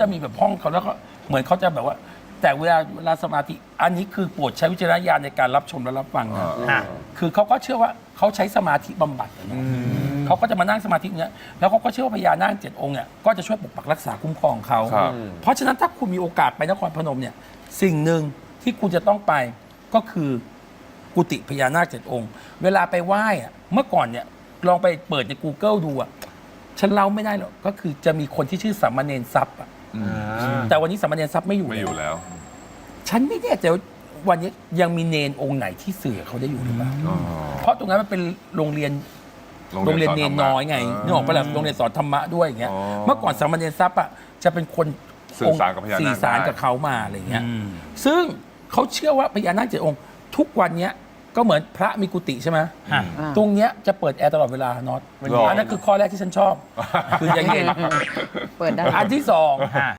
จะมีแบบห้องเขาแล้วก็เหมือนเขาจะแบบว่า แต่เวลาเวลาสมาธิอันนี้คือโปรดใช้วิจารณญาณในการรับชมและรับฟังนะอ่า คือเขาก็เชื่อว่าเขาใช้สมาธิบำบัดอะเนาะเขาก็จะมานั่งสมาธิเนี้ยแล้วเขาก็เชื่อว่าพญานาคเจ็ดองค์เนี่ยก็จะช่วยปกปักรักษาคุ้มครองเขา ครับ เพราะฉะนั้นถ้าคุณมีโอกาสไปนครพนมเนี่ยสิ่งหนึ่งที่คุณจะต้องไปก็คือกุฏิพญานาคเจ็ดองค์ เวลาไปไหว้อะเมื่อก่อนเนี่ยลองไปเปิดใน Google ดูอะฉันเล่าไม่ได้หรอกก็คือจะมีคนที่ชื่อสามเณรทรัพย์อะ แต่วันนี้สามเณรทรัพย์ไม่อยู่ไม่อยู่แล้ว ฉันไม่แน่ใจว่าวันนี้ยังมีเนนองค์ไหนที่เสือเขาได้อยู่หรือเปล่าอ๋อเพราะตรงนั้นมันเป็นโรงเรียนโรงเรียนเนนน้อยไงนึกออกปะล่ะโรงเรียนสอนธรรมะด้วยอย่างเงี้ยอ๋อเมื่อก่อนสามเณรทรัพย์อะจะเป็นคนสื่อสารกับพญานาคสื่อสารได้กับเขามาอะไรเงี้ยซึ่งเขาเชื่อว่าพญานาคเจ็ดองค์ ทุกวันเนี้ย ก็เหมือนพระมีกุฏิใช่ไหมฮะตรงเนี้ยจะเปิดแอร์ตลอดเวลาน็อตหรออัอันนั้นคือข้อแรกที่ฉันชอบคือเย็นเปิดได้ๆอันที่สองฮะ